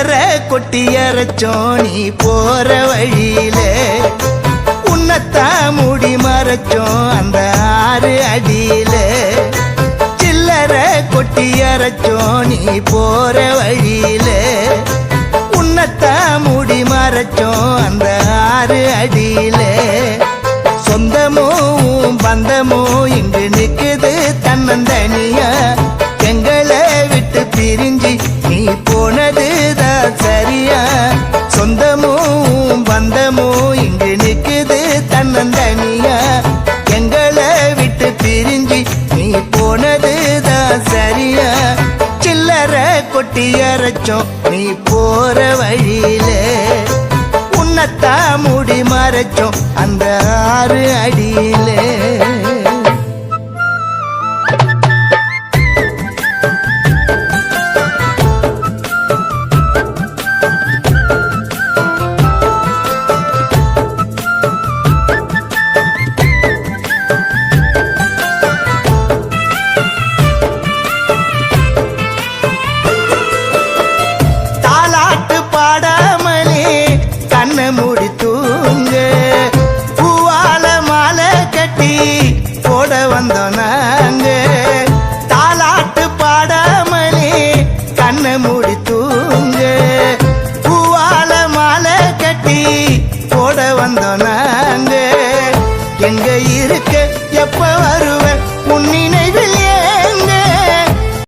சில்லற கொட்டியற சோனி நீ போற வழியில. உன்னத்தா மூடி மறைச்சோம் அந்த ஆறு அடியில. சில்லற கொட்டியற சோனி நீ போற வழியில. உன்னத்தா மூடி மறைச்சோம் அந்த ஆறு அடியில. சொந்தமும் பந்தமும் இங்கு நிக்குது தன்னந்தனிய. கொட்டி அரைச்சோம். நீ போற வழியிலே உன்னத்தா மூடி மறைச்சோம். அந்த ஆறு அடியில போட வந்தோம் நாங்க. தாலாட்டு பாடாமலே கண்ணை மூடி தூங்க. பூவால மாலை கட்டி போட வந்தோம் நாங்க. எங்க இருக்க எப்போ